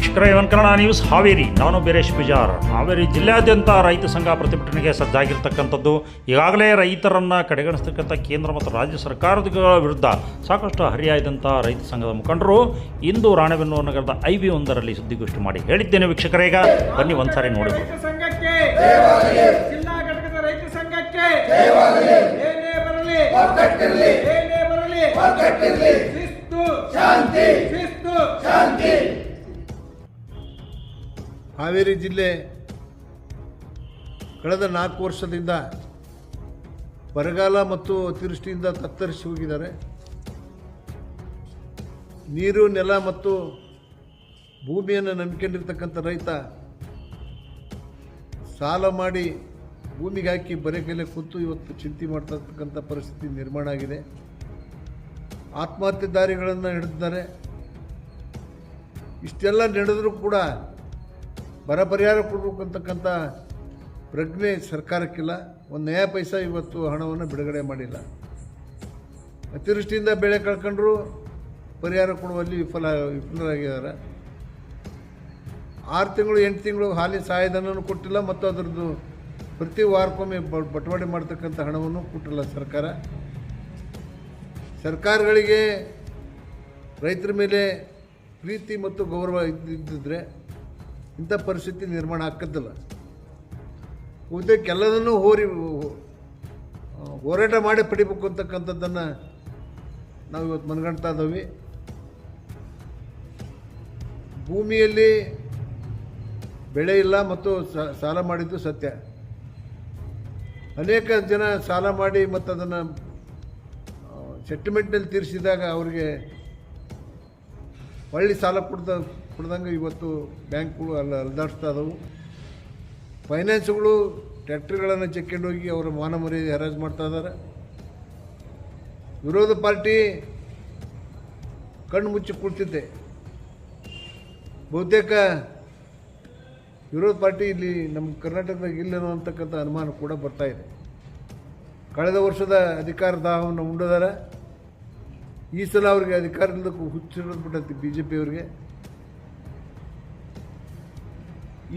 ವೀಕ್ಷಕರ ಇವನ್ ಕನ್ನಡ ನ್ಯೂಸ್ ಹಾವೇರಿ ನಾನು ಬೀರೇಶ್ ಪೂಜಾರ್ ಹಾವೇರಿ ಜಿಲ್ಲಾದ್ಯಂತ ರೈತ ಸಂಘ ಪ್ರತಿಭಟನೆಗೆ ಸಜ್ಜಾಗಿರ್ತಕ್ಕಂಥದ್ದು ಈಗಾಗಲೇ ರೈತರನ್ನು ಕಡೆಗಣಿಸ್ತಕ್ಕಂಥ ಕೇಂದ್ರ ಮತ್ತು ರಾಜ್ಯ ಸರ್ಕಾರದ ವಿರುದ್ಧ ಸಾಕಷ್ಟು ಹರಿಯಾಯ್ದಂಥ ರೈತ ಸಂಘದ ಮುಖಂಡರು ಇಂದು ರಾಣೆಬೆನ್ನೂರು ನಗರದ ಐ ವಿ ಒಂದರಲ್ಲಿ ಸುದ್ದಿಗೋಷ್ಠಿ ಮಾಡಿ ಹೇಳಿದ್ದೇನೆ ವೀಕ್ಷಕರೇಗ ಈಗ ಬನ್ನಿ ಒಂದ್ಸಾರಿ ನೋಡಿ ರೈತ ಸಂಘಕ್ಕೆ ಹಾವೇರಿ ಜಿಲ್ಲೆ ಕಳೆದ ನಾಲ್ಕು ವರ್ಷದಿಂದ ಬರಗಾಲ ಮತ್ತು ಅತಿವೃಷ್ಟಿಯಿಂದ ತತ್ತರಿಸಿ ಹೋಗಿದ್ದಾರೆ. ನೀರು, ನೆಲ ಮತ್ತು ಭೂಮಿಯನ್ನು ನಂಬಿಕೊಂಡಿರ್ತಕ್ಕಂಥ ರೈತ ಸಾಲ ಮಾಡಿ ಭೂಮಿಗೆ ಹಾಕಿ ಬರೆ ಕೈಲೆ ಕೂತು ಇವತ್ತು ಚಿಂತೆ ಮಾಡ್ತಕ್ಕಂಥ ಪರಿಸ್ಥಿತಿ ನಿರ್ಮಾಣ ಆಗಿದೆ. ಆತ್ಮಹತ್ಯೆ ದಾರಿಗಳನ್ನು ಹಿಡಿದಿದ್ದಾರೆ. ಇಷ್ಟೆಲ್ಲ ನಡೆದರೂ ಕೂಡ ಬರ ಪರಿಹಾರ ಕೊಡಬೇಕು ಅಂತಕ್ಕಂಥ ಪ್ರಜ್ಞೆ ಸರ್ಕಾರಕ್ಕಿಲ್ಲ. ಒಂದು ನ್ಯಾಯ ಪೈಸಾ ಇವತ್ತು ಹಣವನ್ನು ಬಿಡುಗಡೆ ಮಾಡಿಲ್ಲ. ಅತಿವೃಷ್ಟಿಯಿಂದ ಬೆಳೆ ಕಳ್ಕೊಂಡ್ರು ಪರಿಹಾರ ಕೊಡುವಲ್ಲಿ ವಿಫಲ, ವಿಫಲರಾಗಿದ್ದಾರೆ. ಆರು ತಿಂಗಳು, ಎಂಟು ತಿಂಗಳು ಹಾಲಿ ಸಹಾಯಧನನೂ ಕೊಟ್ಟಿಲ್ಲ ಮತ್ತು ಅದರದ್ದು ಪ್ರತಿ ವಾರಕ್ಕೊಮ್ಮೆ ಬಟವಾಡೆ ಮಾಡ್ತಕ್ಕಂಥ ಹಣವನ್ನು ಕೊಟ್ಟಿಲ್ಲ ಸರ್ಕಾರ. ಸರ್ಕಾರಗಳಿಗೆ ರೈತರ ಮೇಲೆ ಪ್ರೀತಿ ಮತ್ತು ಗೌರವ ಇದ್ದಿದ್ದರೆ ಇಂಥ ಪರಿಸ್ಥಿತಿ ನಿರ್ಮಾಣ ಆಗ್ತದಲ್ಲ ಉದ್ದಕ್ಕೆಲ್ಲದನ್ನೂ ಹೋರಿ, ಹೋರಾಟ ಮಾಡಿ ಪಡಿಬೇಕು ಅಂತಕ್ಕಂಥದ್ದನ್ನು ನಾವು ಇವತ್ತು ಮನಗಣ್ತಾ ಇದ್ದೀವಿ. ಭೂಮಿಯಲ್ಲಿ ಬೆಳೆ ಇಲ್ಲ ಮತ್ತು ಸಾಲ ಮಾಡಿದ್ದು ಸತ್ಯ. ಅನೇಕ ಜನ ಸಾಲ ಮಾಡಿ ಮತ್ತು ಅದನ್ನು ಸೆಟ್ಲ್ಮೆಂಟ್ನಲ್ಲಿ ತೀರಿಸಿದಾಗ ಅವರಿಗೆ ಒಳ್ಳೆ ಸಾಲ ಕೊಡ್ದ ಕೊಡ್ದಂಗೆ ಇವತ್ತು ಬ್ಯಾಂಕ್ಗಳು ಅಲ್ಲಿ ಅಲ್ದಾಡ್ಸ್ತಾ ಇದಾವೆ. ಫೈನಾನ್ಸ್ಗಳು ಟ್ಯಾಕ್ಟ್ರಿಗಳನ್ನು ಚೆಕ್ಕೊಂಡೋಗಿ ಅವರ ಮಾನ ಮರ್ಯಾದೆ ಹರಾಜು ಮಾಡ್ತಾ ಇದ್ದಾರೆ ವಿರೋಧ ಪಾರ್ಟಿ ಕಣ್ಣು ಮುಚ್ಚಿ ಕೂಡ್ತಿದ್ದೆ ಬಹುತೇಕ ವಿರೋಧ ಪಾರ್ಟಿ ಇಲ್ಲಿ ನಮ್ಮ ಕರ್ನಾಟಕದಾಗ ಇಲ್ಲ ಅಂತಕ್ಕಂಥ ಅನುಮಾನ ಕೂಡ ಬರ್ತಾ ಇದೆ. ಕಳೆದ ವರ್ಷದ ಅಧಿಕಾರ ದಾಹವನ್ನು ಉಂಡಿದ್ದಾರೆ ಈ ಸಲ ಅವ್ರಿಗೆ ಅಧಿಕಾರದಿಂದ ಹುಚ್ಚಿಡ್ಬಿಟ್ಟೈತಿ ಬಿ ಜೆ ಪಿಯವ್ರಿಗೆ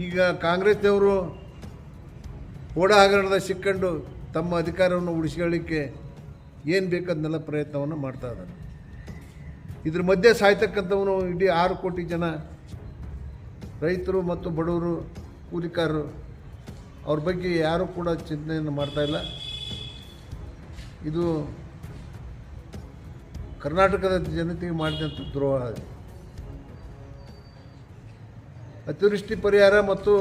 ಈಗ ಕಾಂಗ್ರೆಸ್ನವರು ಓಡ ಹಗರಣದ ಸಿಕ್ಕಂಡು ತಮ್ಮ ಅಧಿಕಾರವನ್ನು ಉಳಿಸ್ಕೊಳ್ಳಿಕ್ಕೆ ಏನು ಬೇಕದನ್ನೆಲ್ಲ ಪ್ರಯತ್ನವನ್ನು ಮಾಡ್ತಾ ಇದ್ದಾರೆ. ಇದ್ರ ಮಧ್ಯೆ ಸಾಯ್ತಕ್ಕಂಥವನು ಇಡೀ ಆರು ಕೋಟಿ ಜನ ರೈತರು ಮತ್ತು ಬಡವರು, ಕೂಲಿಕಾರರು, ಅವ್ರ ಬಗ್ಗೆ ಯಾರೂ ಕೂಡ ಚಿಂತನೆಯನ್ನು ಮಾಡ್ತಾ ಇಲ್ಲ. ಇದು ಕರ್ನಾಟಕದ ಜನತೆಗೆ ಮಾಡಿದಂಥ ದ್ರೋಹ. ಅತಿವೃಷ್ಟಿ ಪರಿಹಾರ ಮತ್ತು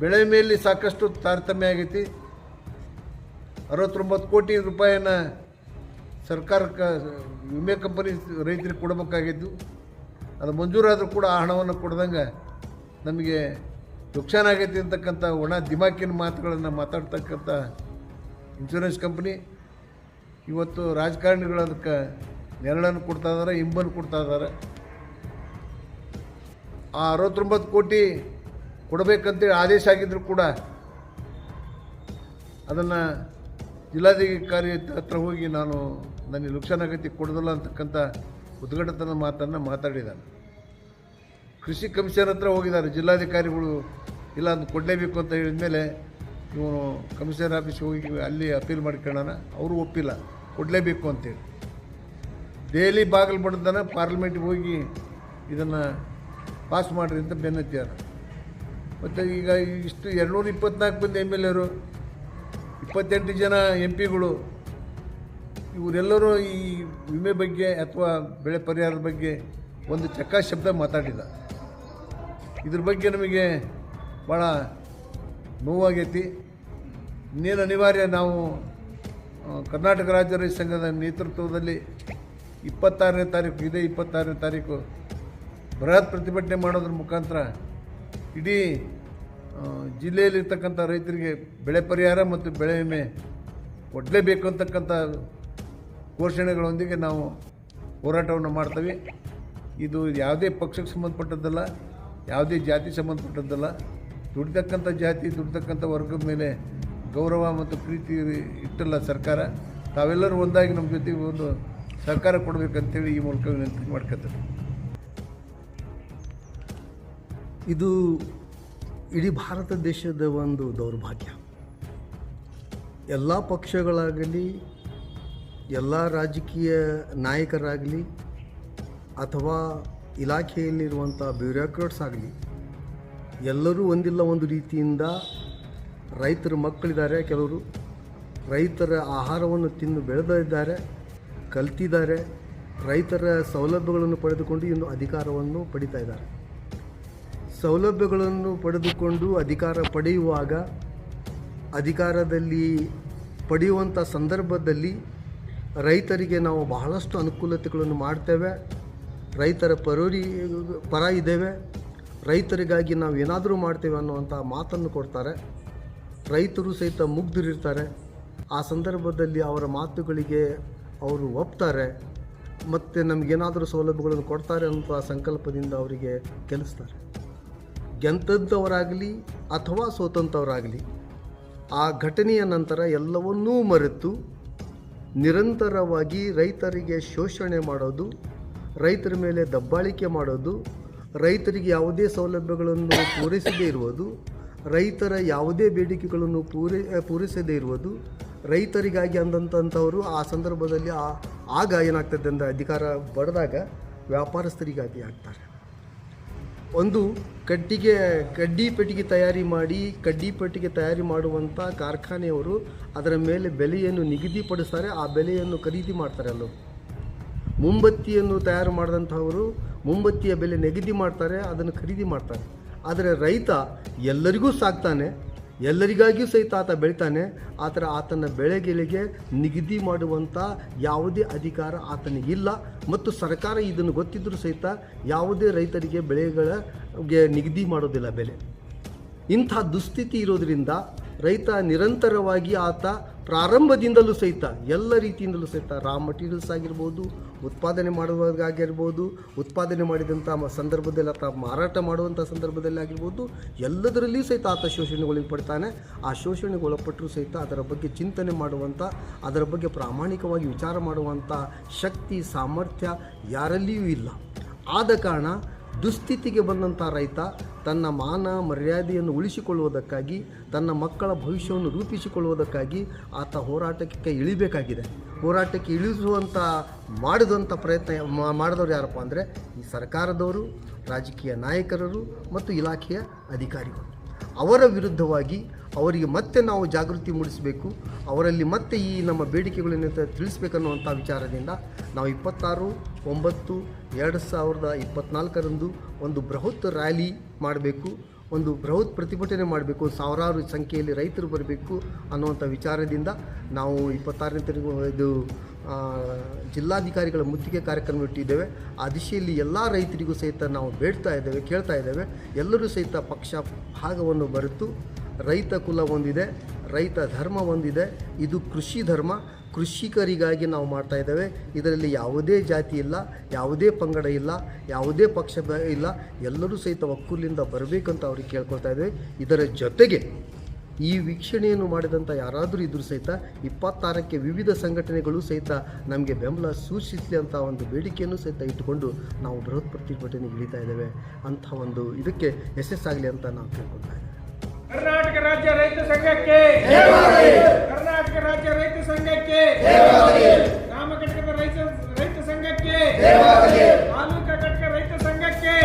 ಬೆಳೆ ಮೇಲೆ ಸಾಕಷ್ಟು ತಾರತಮ್ಯ ಆಗೈತಿ ಅರವತ್ತೊಂಬತ್ತು ಕೋಟಿ ರೂಪಾಯಿಯನ್ನು ಸರ್ಕಾರಕ್ಕೆ ವಿಮೆ ಕಂಪನಿ ರೈತರಿಗೆ ಕೊಡಬೇಕಾಗಿದ್ದು, ಅದು ಮಂಜೂರಾದರೂ ಕೂಡ ಆ ಹಣವನ್ನು ಕೊಡ್ದಂಗೆ ನಮಗೆ ನುಕ್ಸಾನ ಆಗೈತಿ ಅಂತಕ್ಕಂಥ ಒಣ ದಿಮಾಕಿನ ಮಾತುಗಳನ್ನು ಮಾತಾಡ್ತಕ್ಕಂಥ ಇನ್ಶೂರೆನ್ಸ್ ಕಂಪ್ನಿ ಇವತ್ತು ರಾಜಕಾರಣಿಗಳು ಅದಕ್ಕೆ ನೆರಳನ್ನು ಕೊಡ್ತಾ ಇದ್ದಾರೆ ಇಂಬನ್ನು ಕೊಡ್ತಾ ಇದ್ದಾರೆ. ಆ ಅರವತ್ತೊಂಬತ್ತು ಕೋಟಿ ಕೊಡಬೇಕಂತೇಳಿ ಆದೇಶ ಆಗಿದ್ದರೂ ಕೂಡ ಅದನ್ನು ಜಿಲ್ಲಾಧಿಕಾರಿ ಹತ್ರ ಹೋಗಿ ನಾನು ನನಗೆ ನುಕ್ಸಾನ್ ಆಗೈತಿ, ಕೊಡೋದಿಲ್ಲ ಅಂತಕ್ಕಂಥ ಉದ್ಘಾಟನದ ಮಾತನ್ನು ಮಾತಾಡಿದ್ದಾನೆ ಕೃಷಿ ಕಮಿಷನರ್ ಹತ್ರ ಹೋಗಿದ್ದಾರೆ, ಜಿಲ್ಲಾಧಿಕಾರಿಗಳು ಇಲ್ಲ ಅಂತ ಕೊಡಲೇಬೇಕು ಅಂತ ಹೇಳಿದ ಮೇಲೆ ಇವನು ಕಮಿಷನರ್ ಆಫೀಸ್ಗೆ ಹೋಗಿ ಅಲ್ಲಿ ಅಪೀಲ್ ಮಾಡ್ಕೊಳ್ಳೋಣ, ಅವರು ಒಪ್ಪಿಲ್ಲ, ಕೊಡಲೇಬೇಕು ಅಂತೇಳಿ ದೆಹಲಿ ಬಾಗಿಲು ಬಡ್ದಾನ ಪಾರ್ಲಿಮೆಂಟ್ಗೆ ಹೋಗಿ ಇದನ್ನು ಪಾಸ್ ಮಾಡಿರಿ ಅಂತ ಬೆನ್ನತ್ಯಾರ ಮತ್ತು ಈಗ ಇಷ್ಟು ಎರಡುನೂರ ಇಪ್ಪತ್ನಾಲ್ಕು ಮಂದಿ ಎಂ ಎಲ್ ಎರು, ಇಪ್ಪತ್ತೆಂಟು ಜನ ಎಂ ಪಿಗಳು, ಇವರೆಲ್ಲರೂ ಈ ವಿಮೆ ಬಗ್ಗೆ ಅಥವಾ ಬೆಳೆ ಪರಿಹಾರದ ಬಗ್ಗೆ ಒಂದು ಚಕ್ಕ ಶಬ್ದ ಮಾತಾಡಿಲ್ಲ. ಇದ್ರ ಬಗ್ಗೆ ನಮಗೆ ಭಾಳ ನೋವಾಗೈತಿ. ಇನ್ನೇನು ಅನಿವಾರ್ಯ ನಾವು ಕರ್ನಾಟಕ ರಾಜ್ಯ ರೈತ ಸಂಘದ ನೇತೃತ್ವದಲ್ಲಿ ಇಪ್ಪತ್ತಾರನೇ ತಾರೀಕು, ಇದೇ ಇಪ್ಪತ್ತಾರನೇ ತಾರೀಕು. ಬೃಹತ್ ಪ್ರತಿಭಟನೆ ಮಾಡೋದ್ರ ಮುಖಾಂತರ ಇಡೀ ಜಿಲ್ಲೆಯಲ್ಲಿರ್ತಕ್ಕಂಥ ರೈತರಿಗೆ ಬೆಳೆ ಪರಿಹಾರ ಮತ್ತು ಬೆಳೆ ವಿಮೆ ಕೊಡಲೇಬೇಕು ಅಂತಕ್ಕಂಥ ಘೋಷಣೆಗಳೊಂದಿಗೆ ನಾವು ಹೋರಾಟವನ್ನು ಮಾಡ್ತೀವಿ. ಇದು ಯಾವುದೇ ಪಕ್ಷಕ್ಕೆ ಸಂಬಂಧಪಟ್ಟದ್ದಲ್ಲ, ಯಾವುದೇ ಜಾತಿ ಸಂಬಂಧಪಟ್ಟದ್ದಲ್ಲ. ದುಡಿತಕ್ಕಂಥ ಜಾತಿ, ದುಡಿತಕ್ಕಂಥ ವರ್ಗದ ಮೇಲೆ ಗೌರವ ಮತ್ತು ಪ್ರೀತಿ ಇಟ್ಟಲ್ಲ ಸರ್ಕಾರ. ತಾವೆಲ್ಲರೂ ಒಂದಾಗಿ ನಮ್ಮ ಜೊತೆಗೆ ಒಂದು ಸರ್ಕಾರ ಕೊಡಬೇಕಂತೇಳಿ ಈ ಮೂಲಕ ವಿನಂತಿ ಮಾಡ್ಕೊತಾರೆ. ಇದು ಇಡೀ ಭಾರತ ದೇಶದ ಒಂದು ದೌರ್ಭಾಗ್ಯ. ಎಲ್ಲ ಪಕ್ಷಗಳಾಗಲಿ, ಎಲ್ಲ ರಾಜಕೀಯ ನಾಯಕರಾಗಲಿ, ಅಥವಾ ಇಲಾಖೆಯಲ್ಲಿರುವಂಥ ಬ್ಯೂರೋಕ್ರಾಟ್ಸ್ ಆಗಲಿ, ಎಲ್ಲರೂ ಒಂದಿಲ್ಲ ಒಂದು ರೀತಿಯಿಂದ ರೈತರ ಮಕ್ಕಳಿದ್ದಾರೆ ಕೆಲವರು. ರೈತರ ಆಹಾರವನ್ನು ತಿಂದು ಬೆಳೆದಿದ್ದಾರೆ. ಕಲ್ತಿದ್ದಾರೆ, ರೈತರ ಸೌಲಭ್ಯಗಳನ್ನು ಪಡೆದುಕೊಂಡು ಇನ್ನು ಅಧಿಕಾರವನ್ನು ಪಡಿತಾ ಇದ್ದಾರೆ. ಸೌಲಭ್ಯಗಳನ್ನು ಪಡೆದುಕೊಂಡು ಅಧಿಕಾರ ಪಡೆಯುವಾಗ, ಅಧಿಕಾರದಲ್ಲಿ ಪಡೆಯುವಂಥ ಸಂದರ್ಭದಲ್ಲಿ ರೈತರಿಗೆ ನಾವು ಬಹಳಷ್ಟು ಅನುಕೂಲತೆಗಳನ್ನು ಮಾಡ್ತೇವೆ, ರೈತರ ಪರೋರಿ ಪರ ಇದ್ದೇವೆ, ರೈತರಿಗಾಗಿ ನಾವು ಏನಾದರೂ ಮಾಡ್ತೇವೆ ಅನ್ನುವಂಥ ಮಾತನ್ನು ಕೊಡ್ತಾರೆ. ರೈತರು ಸಹಿತ ಮುಗ್ಧರಿರ್ತಾರೆ. ಆ ಸಂದರ್ಭದಲ್ಲಿ ಅವರ ಮಾತುಗಳಿಗೆ ಅವರು ಒಪ್ತಾರೆ, ಮತ್ತು ನಮಗೇನಾದರೂ ಸೌಲಭ್ಯಗಳನ್ನು ಕೊಡ್ತಾರೆ ಅಂತ ಸಂಕಲ್ಪದಿಂದ ಅವರಿಗೆ ಕೆಲಸ್ತಾರೆ ಗೆಂತದ್ದವರಾಗಲಿ ಅಥವಾ ಸೋತಂಥವರಾಗಲಿ ಆ ಘಟನೆಯ ನಂತರ ಎಲ್ಲವನ್ನೂ ಮರೆತು ನಿರಂತರವಾಗಿ ರೈತರಿಗೆ ಶೋಷಣೆ ಮಾಡೋದು, ರೈತರ ಮೇಲೆ ದಬ್ಬಾಳಿಕೆ ಮಾಡೋದು, ರೈತರಿಗೆ ಯಾವುದೇ ಸೌಲಭ್ಯಗಳನ್ನು ಪೂರೈಸದೇ ಇರುವುದು, ರೈತರ ಯಾವುದೇ ಬೇಡಿಕೆಗಳನ್ನು ಪೂರೈ, ಪೂರೈಸದೇ ಇರುವುದು ರೈತರಿಗಾಗಿ ಅಂದಂಥವರು ಆ ಸಂದರ್ಭದಲ್ಲಿ ಆ ಆಗ ಏನಾಗ್ತದೆ ಅಂದರೆ ಅಧಿಕಾರ ಬಡದಾಗ ವ್ಯಾಪಾರಸ್ಥರಿಗಾಗಿ ಆಗ್ತಾರೆ. ಒಂದು ಕಡ್ಡಿಗೆ, ಕಡ್ಡಿ ಪೆಟ್ಟಿಗೆ ತಯಾರಿ ಮಾಡಿ, ಕಡ್ಡಿ ಪೆಟ್ಟಿಗೆ ತಯಾರಿ ಮಾಡುವಂಥ ಕಾರ್ಖಾನೆಯವರು ಅದರ ಮೇಲೆ ಬೆಲೆಯನ್ನು ನಿಗದಿಪಡಿಸ್ತಾರೆ, ಆ ಬೆಲೆಯನ್ನು ಖರೀದಿ ಮಾಡ್ತಾರೆ ಅಲ್ಲೂ. ಮುಂಬತ್ತಿಯನ್ನು ತಯಾರು ಮಾಡಿದಂಥವರು ಮುಂಬತ್ತಿಯ ಬೆಲೆ ನಿಗದಿ ಮಾಡ್ತಾರೆ, ಅದನ್ನು ಖರೀದಿ ಮಾಡ್ತಾರೆ. ಆದರೆ ರೈತ ಎಲ್ಲರಿಗೂ ಸಾಕ್ತಾನೆ ಎಲ್ಲರಿಗಾಗಿಯೂ ಸಹಿತ ಆತ ಬೆಳಿತಾನೆ ಆದರೆ ಆತನ ಬೆಳೆಗಳಿಗೆ ನಿಗದಿ ಮಾಡುವಂಥ ಯಾವುದೇ ಅಧಿಕಾರ ಆತನಿಗಿಲ್ಲ ಮತ್ತು ಸರ್ಕಾರ ಇದನ್ನು ಗೊತ್ತಿದ್ದರೂ ಸಹಿತ ಯಾವುದೇ ರೈತರಿಗೆ ಬೆಳೆಗಳಗೆ ನಿಗದಿ ಮಾಡೋದಿಲ್ಲ ಬೆಲೆ. ಇಂಥ ದುಸ್ಥಿತಿ ಇರೋದರಿಂದ ರೈತ ನಿರಂತರವಾಗಿ ಆತ ಪ್ರಾರಂಭದಿಂದಲೂ ಸಹಿತ, ಎಲ್ಲ ರೀತಿಯಿಂದಲೂ ಸಹಿತ ರಾ ಮಟೀರಿಯಲ್ಸ್ ಆಗಿರ್ಬೋದು, ಉತ್ಪಾದನೆ ಮಾಡುವಾಗಾಗಿರ್ಬೋದು ಉತ್ಪಾದನೆ ಮಾಡಿದಂಥ ಸಂದರ್ಭದಲ್ಲಿ ಅಥವಾ ಮಾರಾಟ ಮಾಡುವಂಥ ಸಂದರ್ಭದಲ್ಲಿ ಆಗಿರ್ಬೋದು, ಎಲ್ಲದರಲ್ಲಿಯೂ ಸಹಿತ ಆತ ಶೋಷಣೆಗೊಳಪಡ್ತಾನೆ ಆ ಶೋಷಣೆಗೆ ಒಳಪಟ್ಟರೂ ಸಹಿತ ಅದರ ಬಗ್ಗೆ ಚಿಂತನೆ ಮಾಡುವಂಥ ಅದರ ಬಗ್ಗೆ ಪ್ರಾಮಾಣಿಕವಾಗಿ ವಿಚಾರ ಮಾಡುವಂಥ ಶಕ್ತಿ, ಸಾಮರ್ಥ್ಯ ಯಾರಲ್ಲಿಯೂ ಇಲ್ಲ. ಆದ ಕಾರಣ ದುಸ್ಥಿತಿಗೆ ಬಂದಂಥ ರೈತ ತನ್ನ ಮಾನ ಮರ್ಯಾದೆಯನ್ನು ಉಳಿಸಿಕೊಳ್ಳುವುದಕ್ಕಾಗಿ, ತನ್ನ ಮಕ್ಕಳ ಭವಿಷ್ಯವನ್ನು ರೂಪಿಸಿಕೊಳ್ಳುವುದಕ್ಕಾಗಿ ಆತ ಹೋರಾಟಕ್ಕೆ ಇಳಿಬೇಕಾಗಿದೆ. ಹೋರಾಟಕ್ಕೆ ಇಳಿಸುವಂಥ ಮಾಡಿದಂಥ ಪ್ರಯತ್ನ ಮಾಡಿದವರು ಯಾರಪ್ಪ ಅಂದರೆ ಈ ಸರ್ಕಾರದವರು, ರಾಜಕೀಯ ನಾಯಕರರು ಮತ್ತು ಇಲಾಖೆಯ ಅಧಿಕಾರಿಗಳು. ಅವರ ವಿರುದ್ಧವಾಗಿ ಅವರಿಗೆ ಮತ್ತೆ ನಾವು ಜಾಗೃತಿ ಮೂಡಿಸಬೇಕು, ಅವರಲ್ಲಿ ಮತ್ತೆ ಈ ನಮ್ಮ ಬೇಡಿಕೆಗಳನ್ನು ತಿಳಿಸ್ಬೇಕನ್ನುವಂಥ ವಿಚಾರದಿಂದ ನಾವು ಇಪ್ಪತ್ತಾರು, ಒಂಬತ್ತು, ಎರಡು ಸಾವಿರದ ಇಪ್ಪತ್ನಾಲ್ಕರಂದು ಒಂದು ಬೃಹತ್ ರ್ಯಾಲಿ ಮಾಡಬೇಕು, ಒಂದು ಬೃಹತ್ ಪ್ರತಿಭಟನೆ ಮಾಡಬೇಕು, ಸಾವಿರಾರು ಸಂಖ್ಯೆಯಲ್ಲಿ ರೈತರು ಬರಬೇಕು ಅನ್ನುವಂಥ ವಿಚಾರದಿಂದ ನಾವು ಇಪ್ಪತ್ತಾರನೇ ತಾರೀಕು ಇದು ಜಿಲ್ಲಾಧಿಕಾರಿಗಳ ಮುತ್ತಿಗೆ ಕಾರ್ಯಕ್ರಮ ಇಟ್ಟಿದ್ದೇವೆ. ಆ ದಿಶೆಯಲ್ಲಿ ಎಲ್ಲ ರೈತರಿಗೂ ಸಹಿತ ನಾವು ಬೇಡ್ತಾ ಇದ್ದೇವೆ, ಕೇಳ್ತಾ ಇದ್ದೇವೆ. ಎಲ್ಲರೂ ಸಹಿತ ಪಕ್ಷ ಭಾಗವನ್ನು ಬರೆತು ರೈತ ಕುಲ ಒಂದಿದೆ. ರೈತ ಧರ್ಮ ಒಂದಿದೆ, ಇದು ಕೃಷಿ ಧರ್ಮ. ಕೃಷಿಕರಿಗಾಗಿ ನಾವು ಮಾಡ್ತಾ ಇದ್ದೇವೆ. ಇದರಲ್ಲಿ ಯಾವುದೇ ಜಾತಿ ಇಲ್ಲ, ಯಾವುದೇ ಪಂಗಡ ಇಲ್ಲ, ಯಾವುದೇ ಪಕ್ಷ ಇಲ್ಲ. ಎಲ್ಲರೂ ಸಹಿತ ಒಕ್ಕೂಲಿಂದ ಬರಬೇಕಂತ ಅವ್ರಿಗೆ ಕೇಳ್ಕೊಳ್ತಾ ಇದ್ದೇವೆ. ಇದರ ಜೊತೆಗೆ ಈ ವೀಕ್ಷಣೆಯನ್ನು ಮಾಡಿದಂಥ ಯಾರಾದರೂ ಇದ್ರು ಸಹಿತ ಇಪ್ಪತ್ತಾರಕ್ಕೆ ವಿವಿಧ ಸಂಘಟನೆಗಳು ಸಹಿತ ನಮಗೆ ಬೆಂಬಲ ಸೂಚಿಸಲಿ ಅಂತ ಒಂದು ಬೇಡಿಕೆಯನ್ನು ಸಹಿತ ಇಟ್ಟುಕೊಂಡು ನಾವು ಬೃಹತ್ ಪ್ರತಿಭಟನೆಗೆ ಇಳಿತಾ ಇದ್ದೇವೆ. ಅಂಥ ಒಂದು ಇದಕ್ಕೆ ಯಶಸ್ಸಾಗಲಿ ಅಂತ ನಾವು ಕೇಳ್ಕೊಳ್ತಾ ಇದ್ದೇವೆ ಕರ್ನಾಟಕ ರಾಜ್ಯ ರೈತ ಸಂಘಕ್ಕೆ. ಕರ್ನಾಟಕ ರಾಜ್ಯ ರೈತ ಸಂಘಕ್ಕೆ. ರಾಮಘಟಕದ ರೈತ ರೈತ ಸಂಘಕ್ಕೆ. ತಾಲೂಕಾ ಘಟಕ ರೈತ ಸಂಘಕ್ಕೆ.